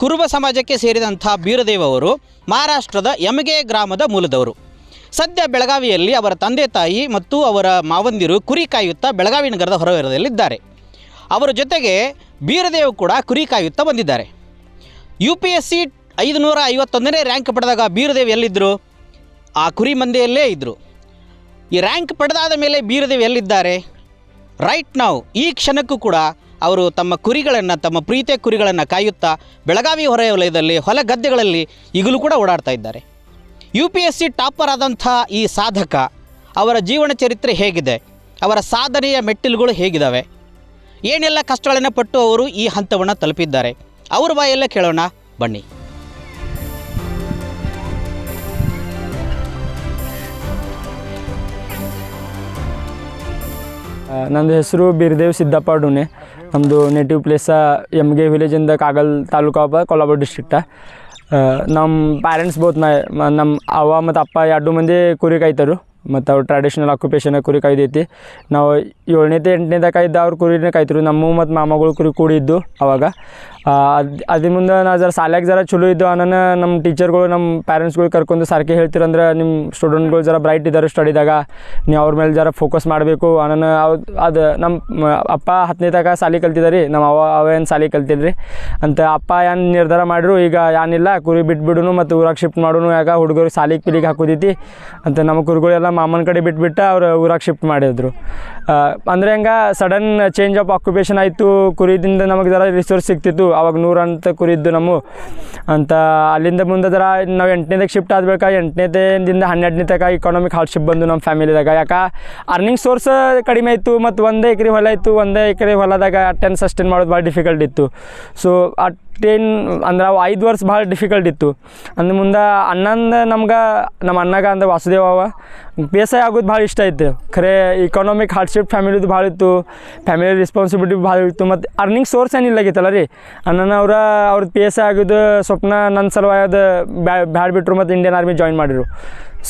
ಕುರುಬ ಸಮಾಜಕ್ಕೆ ಸೇರಿದಂಥ ಬೀರದೇವ್ ಅವರು ಮಹಾರಾಷ್ಟ್ರದ ಯಮಗೆ ಗ್ರಾಮದ ಮೂಲದವರು. ಸದ್ಯ ಬೆಳಗಾವಿಯಲ್ಲಿ ಅವರ ತಂದೆ ತಾಯಿ ಮತ್ತು ಅವರ ಮಾವಂದಿರು ಕುರಿ ಕಾಯುತ್ತಾ ಬೆಳಗಾವಿ ನಗರದ ಹೊರವರದಲ್ಲಿದ್ದಾರೆ. ಅವರ ಜೊತೆಗೆ ಬೀರದೇವ್ ಕೂಡ ಕುರಿ ಕಾಯುತ್ತಾ ಬಂದಿದ್ದಾರೆ. ಯು ಪಿ ಎಸ್ ಸಿ ಐದುನೂರ ಐವತ್ತೊಂದನೇ ರ್ಯಾಂಕ್ ಪಡೆದಾಗ ಬೀರದೇವ್ ಎಲ್ಲಿದ್ದರು ಆ ಕುರಿ ಮಂದೆಯಲ್ಲೇ ಇದ್ದರು ಈ ರ್ಯಾಂಕ್ ಪಡೆದಾದ ಮೇಲೆ ಬೀರದೇವ್ ಎಲ್ಲಿದ್ದಾರೆ? ರೈಟ್ ನಾವು ಈ ಕ್ಷಣಕ್ಕೂ ಕೂಡ ಅವರು ತಮ್ಮ ಕುರಿಗಳನ್ನು, ತಮ್ಮ ಪ್ರೀತಿಯ ಕುರಿಗಳನ್ನು ಕಾಯುತ್ತಾ ಬೆಳಗಾವಿ ಹೊರವಲಯದಲ್ಲಿ ಹೊಲ ಗದ್ದೆಗಳಲ್ಲಿ ಈಗಲೂ ಕೂಡ ಓಡಾಡ್ತಾ ಇದ್ದಾರೆ. U P S C topper ಆದಂಥ ಈ ಸಾಧಕ, ಅವರ ಜೀವನ ಚರಿತ್ರೆ ಹೇಗಿದೆ? ಅವರ ಸಾಧನೆಯ ಮೆಟ್ಟಿಲುಗಳು ಹೇಗಿದ್ದಾವೆ ಏನೆಲ್ಲ ಕಷ್ಟಗಳನ್ನು ಪಟ್ಟು ಅವರು ಈ ಹಂತವನ್ನು ತಲುಪಿದ್ದಾರೆ? ಅವ್ರ ಬಾಯೆಲ್ಲ ಕೇಳೋಣ. ಬನ್ನಿ. ನಂದು ಹೆಸರು ಬೀರ್ದೇವ್ ಸಿದ್ದಪ್ಪ ಡೂನೆ ನಮ್ಮದು ನೇಟಿವ್ ಪ್ಲೇಸ ಎಮ್ಗೆ ವಿಲೇಜಿಂದ ಕಾಗಲ್ ತಾಲೂಕು ಅಪ್ಪ ಕೊಲ್ಲಾಪುರ ಡಿಸ್ಟ್ರಿಕ್ಟ ನಮ್ಮ ಪ್ಯಾರೆಂಟ್ಸ್ ಬೋತ್ ನಮ್ಮ ಅವ್ವ ಮತ್ತು ಅಪ್ಪ ಎರಡು ಮಂದಿ ಕುರಿ ಕಾಯ್ತಾರು. ಮತ್ತು ಅವ್ರು ಟ್ರೆಡಿಷ್ನಲ್ ಆಕ್ಯುಪೇಷನ್ ಕುರಿ ಕಾಯ್ದೈತಿ. ನಾವು ಏಳನೇತೆ ಎಂಟನೇದ ಕಾಯ್ದ ಅವ್ರ ಕುರಿನೇ ಕಾಯ್ತಿರು. ನಮ್ಮ ಮತ್ತು ಮಾಮಗಳು ಕುರಿ ಕೂಡಿದ್ದು ಅವಾಗ. ಅದು ಅದ್ರ ಮುಂದೆ ನಾ ಜರ ಸಾಲ್ಯಾಗ ಜರ ಚಲೋ ಇದ್ದು ಅನ್ನ ನಮ್ಮ ಟೀಚರ್ಗಳು ನಮ್ಮ ಪ್ಯಾರೆಂಟ್ಸ್ಗಳು ಕರ್ಕೊಂಡು ಸಾರ್ಕೆ ಹೇಳ್ತಿರಂದ್ರೆ ನಿಮ್ಮ ಸ್ಟೂಡೆಂಟ್ಗಳು ಜರ ಬ್ರೈಟ್ ಇದ್ದಾರೆ ಸ್ಟಡಿದಾಗ ನೀವು ಅವ್ರ ಮೇಲೆ ಜರ ಫೋಕಸ್ ಮಾಡಬೇಕು ಅನ್ನ ಅದು ನಮ್ಮ ಅಪ್ಪ ಹತ್ತನೇ ತನಕ ಸಾಲಿ ಕಲ್ತಿದ್ದಾರೆ ನಮ್ಮ ಅವ ಅವ ಏನು ಸಾಲಿ ಕಲ್ತಿದ್ರಿ ಅಂತ ಅಪ್ಪ ಏನು ನಿರ್ಧಾರ ಮಾಡಿದ್ರು, ಈಗ ಏನಿಲ್ಲ ಕುರಿ ಬಿಟ್ಬಿಡುನು ಮತ್ತು ಊರಾಗ ಶಿಫ್ಟ್ ಮಾಡೋನು ಯಾಕೆ ಹುಡುಗರು ಸಾಲಿಗೆ ಪಿಲಿಗೆ ಹಾಕೋದೈತಿ. ಅಂತ ನಮ್ಮ ಕುರಿಗಳೆಲ್ಲ ಮಾಮನ ಕಡೆ ಬಿಟ್ಬಿಟ್ಟು ಅವ್ರು ಊರಾಗ ಶಿಫ್ಟ್ ಮಾಡಿದ್ರು. ಅಂದರೆ ಹಂಗೆ ಸಡನ್ ಚೇಂಜ್ ಆಫ್ ಆಕ್ಯುಪೇಷನ್ ಆಯಿತು, ಕುರಿದಿಂದ ನಮಗೆ ಜರ ರಿಸೋರ್ಸ್ ಸಿಗ್ತಿತ್ತು, ಅವಾಗ ನೂರು ಅಂತ ಕುರಿದ್ದು ನಮ್ಮ ಅಂತ ಅಲ್ಲಿಂದ ಮುಂದೆ ಜರ ನಾವು ಎಂಟನೇದಾಗ ಶಿಫ್ಟ್ ಆದ್ಬೇಕಾ, ಎಂಟನೇದಿಂದ ಹನ್ನೆರಡನೇ ತನಕ ಇಕಾನಮಿಕ್ ಹಾರ್ಡ್ಶಿಪ್ ಬಂದು ನಮ್ಮ ಫ್ಯಾಮಿಲಿದಾಗ ಯಾಕೆ ಅರ್ನಿಂಗ್ ಸೋರ್ಸ್ ಕಡಿಮೆ ಇತ್ತು, ಮತ್ತು ಒಂದೇ ಎಕರೆ ಹೊಲ ಇತ್ತು, ಒಂದೇ ಎಕರೆ ಹೊಲದಾಗ ಟೆನ್ ಸಸ್ಟೈನ್ ಮಾಡೋದು ಭಾಳ ಡಿಫಿಕಲ್ಟ್ ಇತ್ತು. ಸೊ ಆ ಟೆನ್ ಅಂದ್ರೆ ಅವು ಐದು ವರ್ಷ ಭಾಳ ಡಿಫಿಕಲ್ಟ್ ಇತ್ತು. ಅಂದ ಮುಂದೆ ಅಣ್ಣಂದ ನಮ್ಗೆ ನಮ್ಮ ಅಣ್ಣಗ ಅಂದ್ರೆ ವಾಸುದೇವ ಅವ ಬೇಸಾಯ ಆಗೋದು ಭಾಳ ಇಷ್ಟ ಇತ್ತು ಖರೆ ಇಕಾನಮಿಕ್ ಹಾರ್ಡ್ಶಿಪ್ ಫ್ಯಾಮಿಲಿದು ಭಾಳ ಇತ್ತು ಫ್ಯಾಮಿಲಿ ರೆಸ್ಪಾನ್ಸಿಬಿಲಿಟಿ ಭಾಳ ಇತ್ತು, ಮತ್ತು ಅರ್ನಿಂಗ್ ಸೋರ್ಸ್ ಏನಿಲ್ಲಾಗಿತ್ತಲ್ಲ ರೀ? ಅಣ್ಣನ ಅವ್ರ ಅವ್ರದ್ದು ಪಿ ಎಸ್ ಆಗೋದು ಸ್ವಪ್ನ ನನ್ನ ಸಲುವಾಗಿ ಬ್ಯಾಡ್ ಬಿಟ್ಟರು ಮತ್ತು ಇಂಡಿಯನ್ ಆರ್ಮಿ ಜಾಯಿನ್ ಮಾಡಿರು.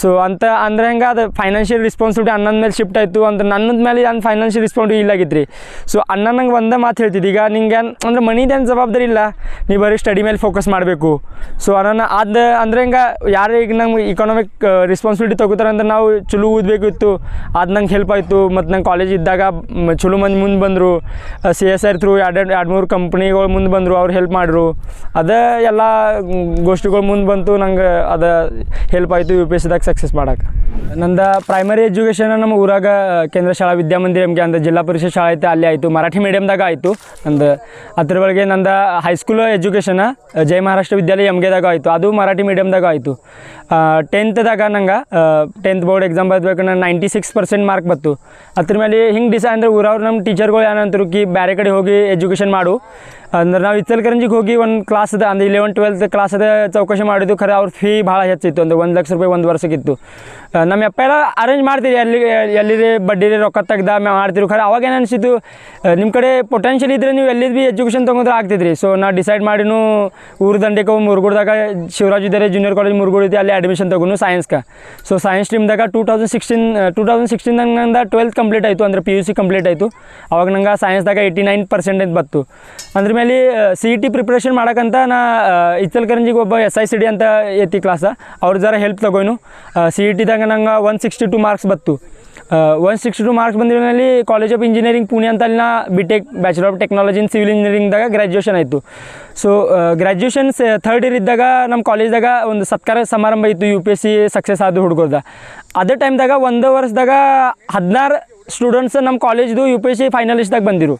ಸೊ ಅಂತ ಅಂದ್ರೆ ಹೆಂಗೆ ಅದು ಫೈನಾನ್ಷಿಯಲ್ ರೆಸ್ಪಾನ್ಸಿಬಿಲಿಟಿ ಅಣ್ಣನ ಮೇಲೆ ಶಿಫ್ಟ್ ಆಯಿತು ಅಂದ್ರೆ ನನ್ನದ ಮೇಲೆ ಏನು ಫೈನಾನ್ಷಿಯಲ್ ರೆಸ್ಪಾನ್ಸಿಬಿಲಿಟಿ ಇಲ್ಲಾಗಿದ್ರಿ ಸೊ ಅನ್ನ ನಂಗೆ ಒಂದೇ ಮಾತು ಹೇಳ್ತಿದ್ದೀಗ ನಿಂಗೆ ಅಂದ್ರೆ ಮನಿದೇನು ಜವಾಬ್ದಾರಿ ಇಲ್ಲ, ನೀವು ಬರೀ ಸ್ಟಡಿ ಮೇಲೆ ಫೋಕಸ್ ಮಾಡಬೇಕು. ಸೊ ಅನ್ನ ಅದು ಅಂದ್ರೆ ಹೆಂಗೆ ಯಾರು ಈಗ ನಂಗೆ ಇಕನಾಮಿಕ್ ರೆಸ್ಪಾನ್ಸಿಬಿಲಿಟಿ ತಗೋತಾರೆ ಅಂದ್ರೆ ನಾವು ಚಲೋ ಓದಬೇಕಿತ್ತು ಅದು ನಂಗೆ ಹೆಲ್ಪ್ ಆಯಿತು. ಮತ್ತು ನಂಗೆ ಕಾಲೇಜ್ ಇದ್ದಾಗ ಚಲೋ ಮಂದಿ ಮುಂದೆ ಬಂದರು ಸಿ ಎಸ್ ಆರ್ ಥ್ರೂ ಎರಡು ಎರಡು ಮೂರು ಕಂಪ್ನಿಗಳು ಮುಂದೆ ಬಂದರು, ಅವ್ರು ಹೆಲ್ಪ್ ಮಾಡಿದ್ರು ಅದೇ ಎಲ್ಲ ಗೋಷ್ಠಿಗಳು ಮುಂದೆ ಬಂತು, ನಂಗೆ ಅದು ಹೆಲ್ಪ್ ಆಯಿತು ಯು ಪಿ ಎಸ್ ಸಿದಾಗ ಸಕ್ಸಸ್ ಮಾಡಕ್ಕೆ ನಂದು ಪ್ರೈಮರಿ ಎಜುಕೇಷನ್ ನಮ್ಮ ಊರಾಗ ಕೇಂದ್ರ ಶಾಲಾ ವಿದ್ಯಾಮಂದಿರ ಎಮ್ಗೆ ಅಂದ ಜಿಲ್ಲಾ ಪರಿಷತ್ ಶಾಲೆ ಐತೆ, ಅಲ್ಲಿ ಆಯಿತು. ಮರಾಠಿ ಮೀಡಿಯಮ್ದಾಗ ಆಯಿತು. ನಂದು ಅದ್ರ ಒಳಗೆ ನಂದು ಹೈಸ್ಕೂಲ್ ಎಜುಕೇಷನ ಜಯ ಮಹಾರಾಷ್ಟ್ರ ವಿದ್ಯಾಲಯ ಎಮ್ಗೆದಾಗ ಆಯಿತು. ಅದು ಮರಾಠಿ ಮೀಡಿಯಮ್ದಾಗ ಆಯಿತು. ಟೆಂತ್ದಾಗ ನಂಗೆ ಟೆಂತ್ ಬೋರ್ಡ್ ಎಕ್ಸಾಮ್ ಬರಬೇಕು ನಾನು ನೈಂಟಿ ಸಿಕ್ಸ್ ಪರ್ಸೆಂಟ್ ಮಾರ್ಕ್ ಬತ್ತು ಅದ್ರ ಮೇಲೆ ಹಿಂಗೆ ಡಿಸೈ ಅಂದ್ರೆ ಊರವ್ರು ನಮ್ಮ ಟೀಚರ್ಗಳು ಏನಂತರು ಕಿ ಬೇರೆ ಕಡೆ ಹೋಗಿ ಎಜುಕೇಷನ್ ಮಾಡು. ಅಂದ್ರೆ ನಾವು ಇಚ್ಚಲ್ಕರಂಜಿಗೆ ಹೋಗಿ ಒಂದು ಕ್ಲಾಸ್ ಅದ ಅಂದ್ರೆ ಇಲೆವೆನ್ ಟ್ವೆಲ್ತ್ ಕ್ಲಾಸ್ ಅದ ಚೌಕಶಿ ಮಾಡಿದ್ದು ಖರೆ ಅವ್ರ ಫೀ ಭಾಳ ಹೆಚ್ಚಿತ್ತು ಅಂದ್ರೆ ಒಂದು ಲಕ್ಷ ರೂಪಾಯಿ ಒಂದು ವರ್ಷಕ್ಕಿತ್ತು ಆ, ನಮ್ಮ ಅಪ್ಪ ಎಲ್ಲ ಅರೇಂಜ್ ಮಾಡ್ತೀರಿ ಎಲ್ಲಿ ಎಲ್ಲಿದೆ ಬಡ್ಡಿರಿ ರೊಕ್ಕ ತೆಗ್ದ ಮ್ಯಾಮ್ ಮಾಡ್ತಿರು ಖರೆ ಅವಾಗ ಏನು ಅನಿಸಿತು ನಿಮ್ಮ ಕಡೆ ಪೊಟೆನ್ಷಿಯಲ್ ಇದ್ದರೆ ನೀವು ಎಲ್ಲಿದ್ದು ಭೀ ಎಜುಕೇಷನ್ ತೊಗೊಂಡ್ರೆ ಆಗ್ತಿದ್ರಿ. ಸೊ ನಾ ಡಿಸೈಡ್ ಮಾಡಿನು ಊರು ದಂಡೆಗೆ ಮುರುಗುಡ್ದಾಗ ಶಿವರಾಜ್ ಇದ್ದಾರೆ ಜೂನಿಯರ್ ಕಾಲೇಜ್ ಮುರುಗುಡ್ ಐತಿ ಅಲ್ಲಿ ಅಡ್ಮಿಷನ್ ತೊಗೊಂಡು ಸೈನ್ಸ್ಗೆ so science ಸ್ಟ್ರೀಮ್ದಾಗ two thousand sixteen two thousand ಸಿಕ್ಸ್ಟೀನ್ದಾಗ ನಂದು ಟ್ವೆಲ್ತ್ ಕಂಪ್ಲೀಟ್ ಆಯಿತು. ಅಂದ್ರೆ ಪಿ ಯು ಸಿ ಕಂಪ್ಲೀಟ್ ಆಯಿತು. ಅವಾಗ ನಂಗೆ ಸೈನ್ಸ್ದಾಗ ಏಯ್ಟಿ ನೈನ್ ಪರ್ಸೆಂಟೇಜ್ ಬತ್ತು ಅಂದ್ರ ಮೇಲೆ ಸಿ ಇ ಟಿ ಪ್ರಿಪ್ರೇಷನ್ ಮಾಡೋಕ್ಕಂತ ನಾ ಇಚ್ಚಲ್ಕರಂಜಿಗೆ ಒಬ್ಬ ಎಸ್ ಐ ಸಿ ಡಿ ಅಂತ ಐತಿ ಕ್ಲಾಸ ಅವ್ರ ಜರ ಹೆಲ್ಪ್ ತಗೋನು ಸಿ ಇ ಟಿದಾಗ ನಂಗೆ ಒನ್ ಸಿಕ್ಸ್ಟಿ ಟು ಮಾರ್ಕ್ಸ್ ಬತ್ತು. ಒನ್ ಸಿಕ್ಸ್ಟಿ ಟು ಮಾರ್ಕ್ಸ್ ಬಂದಿರೋನಲ್ಲಿ ಕಾಲೇಜ್ ಆಫ್ ಇಂಜಿನಿಯರಿಂಗ್ ಪುಣೆ ಅಂತ ಅಲ್ಲಿ ನಾ B tech bachelor of technology in civil ಇಂಜಿನಿಯರಿಂಗ್ದಾಗ graduation ಆಯಿತು ಸೊ ಗ್ರ್ಯಾಜುಯೇಷನ್ ಥರ್ಡ್ ಇಯರ್ ಇದ್ದಾಗ ನಮ್ಮ ಕಾಲೇಜ್ದಾಗ ಒಂದು ಸತ್ಕಾರ ಸಮಾರಂಭ ಇತ್ತು U P S C success ಆದ ಹುಡುಗರ್ದ. ಅದೇ ಟೈಮ್ದಾಗ ಒಂದು ವರ್ಷದಾಗ ಹದಿನಾರು ಸ್ಟೂಡೆಂಟ್ಸ್ ನಮ್ಮ ಕಾಲೇಜ್ದು ಯು ಪಿ ಎಸ್ ಸಿ ಫೈನಲಿಸ್ಟ್ದಾಗ ಬಂದಿರು.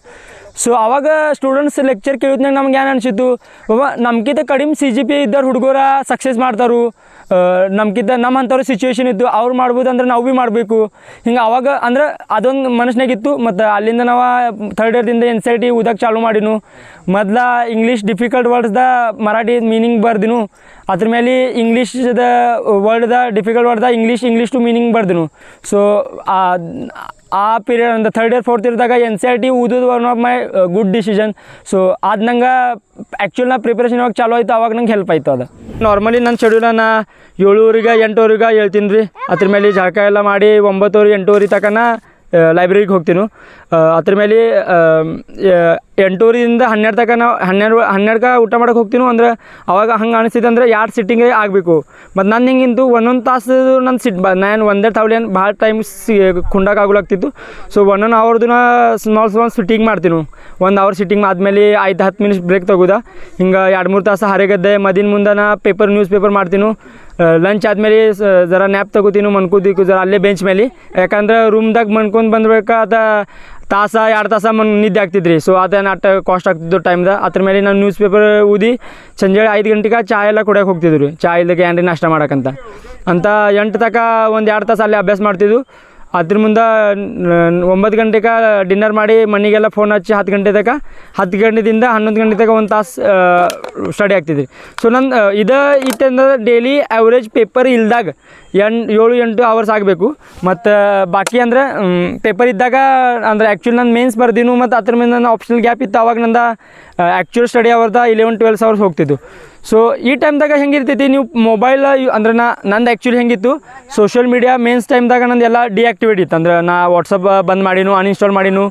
ಸೊ ಅವಾಗ ಸ್ಟೂಡೆಂಟ್ಸ್ ಲೆಕ್ಚರ್ ಕೇಳಿದ್ನಾಗ ನಮ್ಗೆ ಏನು ಅನಿಸಿತ್ತು? ಬಾಬಾ ನಮ್ಗಿಂತ ಕಡಿಮೆ ಸಿ ಜಿ ಪಿ ಇದ್ದವ್ರು ಹುಡುಗರ ಸಕ್ಸಸ್ ಮಾಡ್ತಾರು. ನಮ್ಗಿಂತ ನಮ್ಮ ಅಂಥವ್ರು ಸಿಚುವೇಶನ್ ಇತ್ತು ಅವ್ರು ಮಾಡ್ಬೋದು ಅಂದ್ರೆ ನಾವು ಭೀ ಮಾಡಬೇಕು. ಹಿಂಗೆ ಅವಾಗ ಅಂದ್ರೆ ಅದೊಂದು ಮನಸ್ಸಿನಾಗಿತ್ತು, ಮತ್ತು ಅಲ್ಲಿಂದ ನಾವು ಥರ್ಡ್ ಇಯರ್ದಿಂದ ಎನ್ ಸಿ ಟಿ ಓದಕ್ಕೆ ಚಾಲೂ ಮಾಡಿನು ಮೊದ್ಲ ಇಂಗ್ಲೀಷ್ ಡಿಫಿಕಲ್ಟ್ ವರ್ಡ್ಸ್ದ ಮರಾಠಿ ಮೀನಿಂಗ್ ಬರ್ದಿನು. ಅದ್ರ ಮೇಲೆ ಇಂಗ್ಲೀಷ್ದ ವರ್ಡ್ದ ಡಿಫಿಕಲ್ಟ್ ವರ್ಡ್ದ ಇಂಗ್ಲೀಷ್ ಇಂಗ್ಲೀಷ್ ಟು ಮೀನಿಂಗ್ ಬರ್ದನು. ಸೊ ಆ ಪೀರಿಯಡ್ ಅಂದ್ರೆ ಥರ್ಡ್ ಇಯರ್ ಫೋರ್ತ್ ಇಯರ್ದಾಗ ಎನ್ ಸಿ ಆರ್ ಟಿ ಓದೋದು one of my good decision so ಅದು ನಂಗೆ ಆ್ಯಕ್ಚುಲ್ ನಾ ಪ್ರಿಪ್ರೇಷನ್ ಇವಾಗ ಚಾಲೂ ಆಯಿತು, ಅವಾಗ ನಂಗೆ ಹೆಲ್ಪ್ ಆಯಿತು ಅದು. ನಾರ್ಮಲಿ ನನ್ನ ಶೆಡ್ಯೂಲ ನಾ ಏಳುವರೆಗೆ ಎಂಟುವರೆಗೆ ಹೇಳ್ತೀನಿ ರೀ ಅದ್ರ ಮೇಲೆ ಜಳಕ ಎಲ್ಲ ಮಾಡಿ ಒಂಬತ್ತುವರೆ, ಎಂಟುವರೆ ತನಕ ಲೈಬ್ರರಿಗೆ ಹೋಗ್ತೀನಿ. ಅದ್ರ ಮೇಲೆ ಎಂಟೂರಿಂದ ಹನ್ನೆರಡು ತನಕ ನಾವು, ಹನ್ನೆರಡು ಹನ್ನೆರಡ್ಗೆ ಊಟ ಮಾಡಕ್ಕೆ ಹೋಗ್ತೀನಿ ಅಂದ್ರೆ ಅವಾಗ ಹಂಗೆ ಅನಿಸ್ತಿದೆ ಅಂದ್ರೆ ಎರಡು ಸಿಟ್ಟಿಂಗೇ ಆಗಬೇಕು. ಮತ್ತು ನಾನು ಹಿಂಗಿಂದು ಒಂದೊಂದು ತಾಸು ನನ್ನ ಸಿಟ್ ನಾನು ಒಂದೇ ತವಳಿ ಭಾಳ ಟೈಮ್ ಸಿ ಕುಂಡಕ್ಕೆ ಆಗಲಾಗ್ತಿತ್ತು. ಸೊ ಒನ್ ಅವರ್ದು ಸ್ಮಾಲ್ ಸ್ಮಾಲ್ ಸಿಟ್ಟಿಂಗ್ ಮಾಡ್ತೀನಿ. ಒಂದು ಅವರ್ ಸಿಟ್ಟಿಂಗ್ ಆದಮೇಲೆ ಐದು, ಹತ್ತು ಮಿನಿಟ್ಸ್ ಬ್ರೇಕ್ ತಗೋದ. ಹಿಂಗೆ ಎರಡು, ಮೂರು ತಾಸು ಹರಿಗದ್ದೆ, ಮದಿನ ಮುಂದೆ ನಾ ಪೇಪರ್ ನ್ಯೂಸ್ ಪೇಪರ್ ಮಾಡ್ತೀನಿ. ಲಂಚ್ ಆದಮೇಲೆ ಜರ ನ್ಯಾಪ್ ತಗೋತೀನಿ ಮನ್ಕೋದಿಕ್ಕು ಜರ ಅಲ್ಲೇ ಬೆಂಚ್ ಮೇಲೆ. ಯಾಕಂದ್ರೆ ರೂಮ್ದಾಗ ಮನ್ಕೊಂಡು ಬಂದ್ಬೇಕಾದ ತಾಸ, ಎರಡು ತಾಸ ಮನ್ ನಿದ್ದೆ ಆಗ್ತಿದ್ರಿ. ಸೊ ಅದೇನು ಅಟ್ಟ ಕಾಸ್ಟ್ ಆಗ್ತಿದ್ದು ಟೈಮ್ದ ಅದ್ರ ಮೇಲೆ ನಾನು ನ್ಯೂಸ್ ಪೇಪರ್ ಓದಿ ಸಂಜೆ ಐದು ಗಂಟೆಗೆ ಚಾ ಎಲ್ಲ ಕುಡಿಯೋಕೆ ಹೋಗ್ತಿದ್ರು. ಚಾ ಇಲ್ಲದೆ ಏನ್ರಿ ನಾಷ್ಟ ಮಾಡಕ್ಕಂತ ಅಂತ ಎಂಟು ತನಕ ಒಂದು ಎರಡು ತಾಸು ಅಲ್ಲಿ ಅಭ್ಯಾಸ ಮಾಡ್ತಿದ್ವು. ಅದ್ರ ಮುಂದೆ ಒಂಬತ್ತು ಗಂಟೆಗೆ ಡಿನ್ನರ್ ಮಾಡಿ ಮನೆಗೆಲ್ಲ ಫೋನ್ ಹಚ್ಚಿ ಹತ್ತು ಗಂಟೆ ಹತ್ತು ಗಂಟೆದಿಂದ ಹನ್ನೊಂದು ಗಂಟೆ ಒಂದು ತಾಸು ಸ್ಟಡಿ ಆಗ್ತಿದ್ರಿ. ಸೊ ನನ್ನ ಇದು ಇತ್ತಂದ್ರೆ ಡೈಲಿ ಆ್ಯಾವ್ರೇಜ್ ಪೇಪರ್ ಇಲ್ದಾಗ ಎಂಟು ಏಳು, ಎಂಟು ಅವರ್ಸ್ ಆಗಬೇಕು. ಮತ್ತು ಬಾಕಿ ಅಂದರೆ ಪೇಪರ್ ಇದ್ದಾಗ ಅಂದ್ರೆ ಆ್ಯಕ್ಚುಲಿ ನಾನು ಮೇನ್ಸ್ ಬರ್ದೀನು ಮತ್ತು ಅದ್ರ ಮೇಲೆ ನನ್ನ ಆಪ್ಷನಲ್ ಗ್ಯಾಪ್ ಇತ್ತು. ಅವಾಗ ನಂದು ಆ್ಯಕ್ಚುಲ್ ಸ್ಟಡಿ ಅವರ್ದ ಇಲೆವೆನ್ ಟ್ವೆಲ್ವ್ಸ್ ಅವರ್ಸ್ ಹೋಗ್ತಿದ್ದು ಸೊ ಈ ಟೈಮ್ದಾಗ ಹೆಂಗಿರ್ತೈತಿ? ನೀವು ಮೊಬೈಲ್ ಅಂದ್ರೆ ನಾ ನಂದು ಆ್ಯಕ್ಚುಲಿ ಹೆಂಗಿತ್ತು? ಸೋಷಿಯಲ್ ಮೀಡಿಯಾ ಮೇನ್ಸ್ ಟೈಮ್ದಾಗ ನಂದು ಎಲ್ಲ ಡಿಆಕ್ಟಿವೇಟ್ ಇತ್ತು. ಅಂದ್ರೆ ನಾ ವಾಟ್ಸಪ್ ಬಂದ್ ಮಾಡಿನು ಅನ್ಇನ್ಸ್ಟಾಲ್ ಮಾಡಿನು.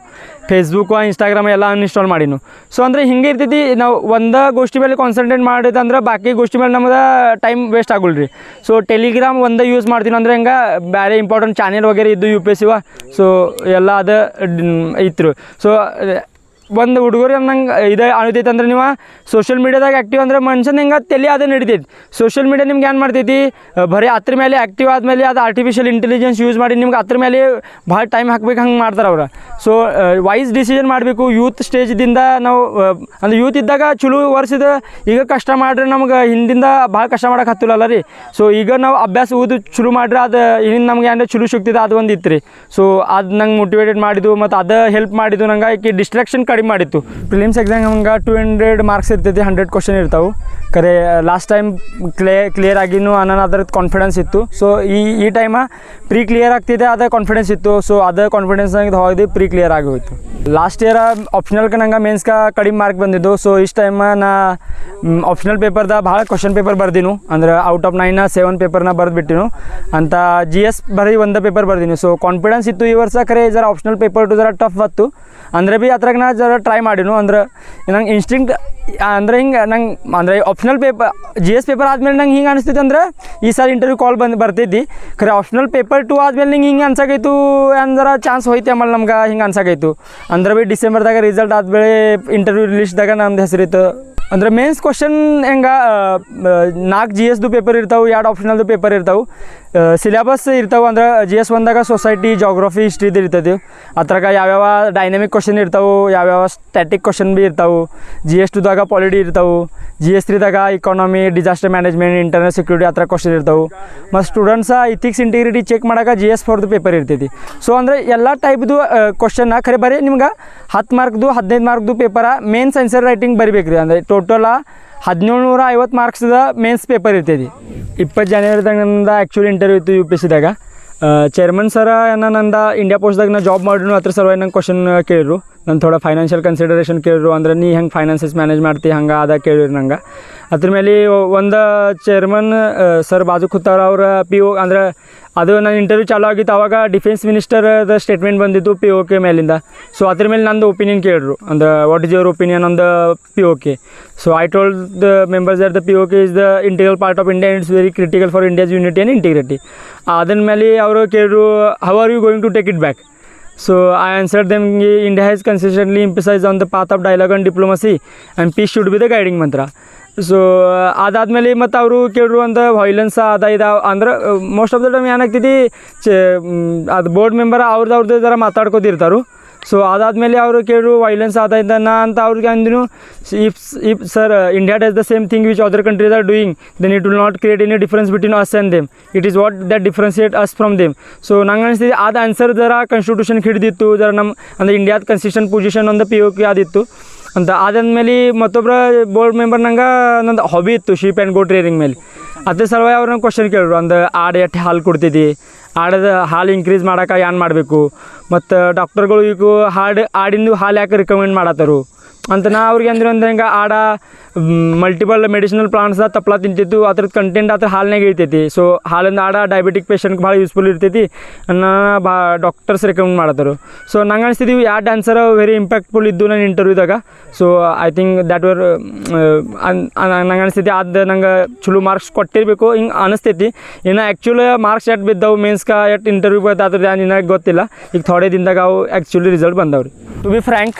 ಫೇಸ್ಬುಕ್ಕು ಇನ್ಸ್ಟಾಗ್ರಾಮ್ ಎಲ್ಲ ಅನ್ಇನ್ಸ್ಟಾಲ್ ಮಾಡಿನು. ಸೊ ಅಂದರೆ ಹಿಂಗೆ ಇರ್ತೈತಿ, ನಾವು ಒಂದು ಗೋಷ್ಠಿ ಮೇಲೆ ಕಾನ್ಸಂಟ್ರೇಟ್ ಮಾಡಿದ ಅಂದ್ರೆ ಬಾಕಿ ಗೋಷ್ಠಿ ಮೇಲೆ ನಮ್ಗೆ ಟೈಮ್ ವೇಸ್ಟ್ ಆಗೋಲ್ರಿ. ಸೊ ಟೆಲಿಗ್ರಾಮ್ ಒಂದು ಯೂಸ್ ಮಾಡ್ತೀನಿ ಅಂದ್ರೆ ಹೆಂಗೆ ಬೇರೆ ಇಂಪಾರ್ಟೆಂಟ್ ಚಾನೆಲ್ ವಗೇರೆ ಇದ್ದು ಯು ಪಿ ಎಸ್ ಸಿವ ಸೊ ಎಲ್ಲ ಅದು ಇತ್ತು ಸೊ ಒಂದು ಹುಡುಗರು ನಂಗೆ ಇದು ಅನಿತೈತೆ ಅಂದ್ರೆ ನೀವು ಸೋಷಿಯಲ್ ಮೀಡ್ಯಾದಾಗ ಆ್ಯಕ್ಟಿವ್ ಅಂದ್ರೆ ಮನುಷ್ಯನ ಹಿಂಗೆ ತಲೆ ಅದು ನಡಿತೈತಿ ಸೋಷಿಯಲ್ ಮೀಡಿಯಾ ನಿಮ್ಗೆ ಏನು ಮಾಡ್ತೈತಿ? ಬರೀ ಅದ್ರ ಮೇಲೆ ಆ್ಯಕ್ಟಿವ್ ಆದಮೇಲೆ ಅದು ಆರ್ಟಿಫಿಷಿಯಲ್ ಇಂಟೆಲಿಜೆನ್ಸ್ ಯೂಸ್ ಮಾಡಿ ನಿಮ್ಗೆ ಅದ್ರ ಮೇಲೆ ಭಾಳ ಟೈಮ್ ಹಾಕ್ಬೇಕು ಹಂಗೆ ಮಾಡ್ತಾರೆ ಅವ್ರು. ಸೊ ವೈಸ್ ಡಿಸಿಷನ್ ಮಾಡಬೇಕು. ಯೂತ್ ಸ್ಟೇಜ್ದಿಂದ ನಾವು ಅಂದ್ರೆ ಯೂತ್ ಇದ್ದಾಗ ಚಲೋ ವರ್ಷದ ಈಗ ಕಷ್ಟ ಮಾಡ್ರೆ ನಮ್ಗೆ ಹಿಂದಿಂದ ಭಾಳ ಕಷ್ಟ ಮಾಡಕ್ಕೆ ಹತ್ತಿಲ್ಲ ರೀ. ಸೊ ಈಗ ನಾವು ಅಭ್ಯಾಸ ಓದು ಚಲೋ ಮಾಡ್ರೆ ಅದು ಹಿಂದೆ ನಮ್ಗೆ ಏನಾರ ಚಲೋ ಸಿಗ್ತಿದೆ ಅದು ಒಂದು ಇತ್ತು ರೀ ಸೊ ಅದು ನಂಗೆ ಮೋಟಿವೇಟೆಡ್ ಮಾಡಿದ್ದು ಮತ್ತು ಅದು ಹೆಲ್ಪ್ ಮಾಡಿದ್ದು ನಂಗೆ ಆಕೆ ಡಿಸ್ಟ್ರಾಕ್ಷನ್ ಕಡಿಮೆ ಮಾಡಿತ್ತು. ಪ್ರಿಲಿಮ್ಸ್ ಎಕ್ಸಾಮ್ ಹಂಗೆ ಟು ಹಂಡ್ರೆಡ್ ಮಾರ್ಕ್ಸ್ ಇರ್ತೈತಿ ಹಂಡ್ರೆಡ್ ಕ್ವಶನ್ ಇರ್ತಾವೆ. ಕರೆ ಲಾಸ್ಟ್ ಟೈಮ್ ಕ್ಲೇ ಕ್ಲಿಯರ್ ಆಗಿನೂ ಅನ್ನೋ ಅದ್ರದ್ದು ಕಾನ್ಫಿಡೆನ್ಸ್ ಇತ್ತು. ಸೊ ಈ ಈ ಟೈಮ ಪ್ರೀ ಕ್ಲಿಯರ್ ಆಗ್ತಿದೆ, ಅದೇ ಕಾನ್ಫಿಡೆನ್ಸ್ ಇತ್ತು. ಸೊ ಅದೇ ಕಾನ್ಫಿಡೆನ್ಸ್ ನಂಗೆ ಹೋಗಿ ಪ್ರೀ ಕ್ಲಿಯರ್ ಆಗೋಯ್ತು. ಲಾಸ್ಟ್ ಇಯರ್ ಆಪ್ಷನಲ್ಗೆ ನಂಗೆ ಮೇನ್ಸ್ಗೆ ಕಡಿಮೆ ಮಾರ್ಕ್ ಬಂದಿದ್ದು. ಸೊ ಇಷ್ಟು ಟೈಮ ನಾ ಆಪ್ಷನಲ್ ಪೇಪರ್ದ ಭಾಳ ಕ್ವಶನ್ ಪೇಪರ್ ಬರ್ದಿನು. ಅಂದ್ರೆ ಔಟ್ ಆಫ್ ನೈನ್ ಸೆವೆನ್ ಪೇಪರ್ನ ಬರೆದ್ಬಿಟ್ಟಿನು. ಅಂತ ಜಿ ಎಸ್ ಬರೀ ಒಂದು ಪೇಪರ್ ಬರ್ದಿನಿ. ಸೊ ಕಾನ್ಫಿಡೆನ್ಸ್ ಇತ್ತು ಈ ವರ್ಷ ಖರೆ ಜರ ಆಪ್ಷನಲ್ ಪೇಪರ್ ಟು ಜರ ಟಫ್ ಬತ್ತು ಅಂದ್ರೆ ಭೀ ಅದ್ರಾಗ ನಾ ಜರ ಟ್ರೈ ಮಾಡಿನು, ಅಂದ್ರೆ ನಂಗೆ ಇನ್ಸ್ಟಿಂಕ್ಟ್ ಅಂದ್ರೆ ಹಿಂಗೆ ನಂಗೆ, ಅಂದರೆ optional paper G S paper ಆದಮೇಲೆ ನಂಗೆ ಹಿಂಗೆ ಅನಿಸ್ತೈತೆ ಅಂದ್ರೆ ಈ ಸಾರಿ ಇಂಟರ್ವ್ಯೂ ಕಾಲ್ ಬಂದು ಬರ್ತೈತಿ ಖರೆ ಆಪ್ಷನಲ್ ಪೇಪರ್ ಟು ಆದ್ಮೇಲೆ ನಿಂಗೆ ಹಿಂಗೆ ಅನ್ಸಾಕೈತು ಅಂದ್ರೆ ಚಾನ್ಸ್ ಹೋಯ್ತು ಆಮೇಲೆ ನಮ್ಗೆ ಹಿಂಗೆ ಅನ್ಸಾಕೈತು ಅಂದ್ರೆ ಭೀ ಡಿಸೆಂಬರ್ದಾಗ ರಿಸಲ್ಟ್ ಆದಮೇಲೆ ಇಂಟರ್ವ್ಯೂ ಲಿಸ್ಟ್ದಾಗ ನಮ್ದು ಹೆಸರಿತ್ತು. ಅಂದ್ರೆ ಮೇನ್ಸ್ ಕ್ವಶನ್ ಹೆಂಗೆ ನಾಲ್ಕು ಜಿ ಎಸ್ದು ಪೇಪರ್ ಇರ್ತಾವೆ, ಎರಡು ಆಪ್ಷನಲ್ದು ಪೇಪರ್ ಇರ್ತಾವೆ. ಸಿಲೆಬಸ್ ಇರ್ತಾವೆ ಅಂದ್ರೆ ಜಿ ಎಸ್ ಒಂದಾಗ ಸೊಸೈಟಿ ಜಾಗ್ರಫಿ ಹಿಸ್ಟ್ರಿದು ಇರ್ತೈತಿ. ಅದ್ರಾಗ ಯಾವ್ಯಾವ ಡೈನಮಿಕ್ ಕ್ವಶನ್ ಇರ್ತಾವೆ, ಯಾವ್ಯಾವ ಸ್ಟ್ಯಾಟಿಕ್ ಕ್ವಶನ್ ಭೀ ಇರ್ತಾವೆ. ಜಿ ಎಸ್ ಟುದಾಗ ಪಾಲಿಟಿ ಇರ್ತಾವೆ. G S ತ್ರೀದಾಗ economy disaster management internal security ಆ ಥರ ಕ್ವಶನ್ ಇರ್ತಾವೆ. ಮತ್ತು ಸ್ಟೂಡೆಂಟ್ಸ ಇಥಿಕ್ಸ್ ಇಂಟಿಗ್ರಿಟಿ ಚೆಕ್ ಮಾಡೋಕೆ ಜಿ ಎಸ್ ಫೋರ್ದು ಪೇಪರ್ ಇರ್ತೈತಿ. ಸೊ ಅಂದರೆ ಎಲ್ಲ ಟೈಪ್ದು ಕ್ವಶನ್ನ ಖರೆ ಬರೀ ನಿಮ್ಗೆ ಹತ್ತು ಮಾರ್ಕ್ದು ಹದಿನೈದು ಮಾರ್ಕ್ದು ಪೇಪರ ಮೇನ್ಸ್ ಆನ್ಸರ್ ರೈಟಿಂಗ್ ಬರಿಬೇಕು ರೀ ಅಂದರೆ ಟೋಟಲ ಹದಿನೇಳು ನೂರ ಐವತ್ತು ಮಾರ್ಕ್ಸ್ದ ಮೇನ್ಸ್ ಪೇಪರ್ ಇರ್ತೈತಿ. ಇಪ್ಪತ್ತು ಜನವರಿದಾಗ ನಂದು ಆ್ಯಕ್ಚುಲಿ ಇಂಟರ್ವ್ಯೂ ಇತ್ತು ಯು ಪಿ ಸಿದಾಗ ಚೇರ್ಮನ್ ಸರ ಏನೋ ನಂದು ಇಂಡಿಯಾ ಪೋಸ್ಟ್ದಾಗ ನಾ ಜಾಬ್ ಮಾಡಿದ್ರು ಅದ್ರ ಸರ್ವೈ ನಂಗೆ ಕ್ವಶನ್ ಕೇಳಿದ್ರು. ನಾನು ಥೋಡೆ ಫೈನಾನ್ಷಿಯಲ್ ಕನ್ಸಿಡರೇಷನ್ ಕೇಳಿದ್ರು. ಅಂದ್ರೆ ನೀ ಹೆಂಗೆ ಫೈನಾನ್ಸಸ್ ಮ್ಯಾನೇಜ್ ಮಾಡ್ತಿ? ಹಂಗೆ ಅದ ಕೇಳಿರಿ ನಂಗೆ. ಅದ್ರ ಮೇಲೆ ಒಂದು ಚೇರ್ಮನ್ ಸರ್ ಬಾಜು ಕೂತಾರ ಅವ್ರ ಪಿ ಒ ಅಂದ್ರೆ ಅದು ನನ್ನ ಇಂಟರ್ವ್ಯೂ ಚಾಲೂ ಆಗಿತ್ತು. ಆವಾಗ ಡಿಫೆನ್ಸ್ ಮಿನಿಸ್ಟರ್ದ ಸ್ಟೇಟ್ಮೆಂಟ್ ಬಂದಿತ್ತು ಪಿ ಒ ಕೆ ಮೇಲಿಂದ. ಸೊ ಅದ್ರ ಮೇಲೆ ನಂದು ಒಪಿನಿಯನ್ ಕೇಳಿದ್ರು. ಅಂದ್ರೆ what is your opinion on the P O K so I told the members are the P O K is the integral part of India it's very critical for India's unity and integrity ಅದನ್ನ ಮೇಲೆ ಅವರು ಕೇಳಿದ್ರು how are you going to take it back so I answered them India has consistently emphasise on the path of dialogue and diplomacy and peace should be the guiding mantra so ಅದಾದಮೇಲೆ ಮತ್ತು ಅವರು ಕೇಳಿದ್ರು ಅಂತ violence ಅದ ಇದು ಅಂದ್ರೆ most of the time ಏನಾಗ್ತೈತಿ ಚ ಅದು ಬೋರ್ಡ್ ಮೆಂಬರ್ ಅವ್ರದ್ದು ಅವ್ರದ್ದು ಜರ ಮಾತಾಡ್ಕೋತಿರ್ತಾರೆ ಸೊ ಅದಾದಮೇಲೆ ಅವರು ಕೇಳಿದ್ರು ವೈಲೆನ್ಸ್ ಆದ ಇದನ್ನ ಅಂತ ಅವ್ರಿಗೆ ಅಂದಿನೂ if if sir India does the same thing which other countries are doing then it will not create any difference between us and them it is what that differentiate us from them so ನಂಗೆ ಅನಿಸ್ತಿದೆ ಅದು answer ಜರ constitution ಹಿಡಿದಿತ್ತು ಜರ ನಮ್ಮ ಅಂದರೆ ಇಂಡಿಯಾದ consistent position ಒಂದು P O K ಆದಿತ್ತು. ಅಂತ ಅದಾದ್ಮೇಲೆ ಮತ್ತೊಬ್ಬರ ಬೋರ್ಡ್ ಮೆಂಬರ್ ನಂಗೆ ನಂದು ಹಾಬಿ ಇತ್ತು ಶೀಪ್ ಆ್ಯಂಡ್ ಗೋಟ್ ರೇರಿಂಗ್ ಮೇಲೆ. ಅದ್ರ ಸಲುವಾಗಿ ಅವ್ರು ನಂಗೆ ಕ್ವಶನ್ ಕೇಳಿದ್ರು, ಅಂದ್ರೆ ಆಡು ಎಷ್ಟು ಹಾಲು ಕೊಡ್ತೈತಿ ಆಡದ ಹಾಲು ಇನ್ಕ್ರೀಸ್ ಮಾಡೋಕೆ ಏನು ಮಾಡಬೇಕು? ಮತ್ತು ಡಾಕ್ಟರ್ಗಳು ಈಗ ಹಾಡು ಆಡಿಂದು ಹಾಲು ಯಾಕೆ ರಿಕಮೆಂಡ್ ಮಾಡತ್ತಾರು ಅಂತ ನಾ ಅವ್ರಿಗೆ ಅಂದ್ರೆ ಒಂದು ಹಿಂಗೆ ಆಡ ಮಲ್ಟಿಪಲ್ ಮೆಡಿಸಿನಲ್ ಪ್ಲಾಂಟ್ಸ್ ತಪ್ಪಲ ತಿಂತಿತ್ತು ಅದ್ರದ್ದು ಕಂಟೆಂಟ್ ಅದ್ರ ಹಾಲಿನಾಗ ಇರ್ತೈತಿ. ಸೊ ಹಾಲಿಂದ ಆಡ ಡಯಾಬಿಟಿಕ್ ಪೇಷಂಟ್ಗೆ ಭಾಳ ಯೂಸ್ಫುಲ್ ಇರ್ತೈತಿ ನಾ ಬಾ ಡಾಕ್ಟರ್ಸ್ ರೆಕಮೆಂಡ್ ಮಾಡತ್ತರು. ಸೊ ನಂಗೆ ಅನಿಸ್ತಿದ್ದೀವಿ ಯಾವ ಡ್ಯಾನ್ಸರ್ ವೆರಿ ಇಂಪ್ಯಾಕ್ಟ್ಫುಲ್ ಇದ್ದು ನನ್ನ ಇಂಟರ್ವ್ಯೂದಾಗ so I think that were ನಂಗೆ ಅನಿಸ್ತೈತಿ ಅದು ನಂಗೆ ಚಲೋ ಮಾರ್ಕ್ಸ್ ಕೊಟ್ಟಿರಬೇಕು. ಹಿಂಗೆ ಅನಿಸ್ತೈತಿ. ಇನ್ನು ಆ್ಯಕ್ಚುಲಿ ಮಾರ್ಕ್ಸ್ ಎಟ್ ಬಿದ್ದವು ಮೇನ್ಸ್ಕ ಎಟ್ ಇಂಟರ್ವ್ಯೂ ಅದ್ರದ್ದು ಏನು ಗೊತ್ತಿಲ್ಲ. ಈಗ ಥೋಡೆ ದಿನದಾಗ ಅವು ಆ್ಯಕ್ಚುಲಿ ರಿಸಲ್ಟ್ ಬಂದವ್ರಿ. ಟು ಬಿ ಫ್ರ್ಯಾಂಕ್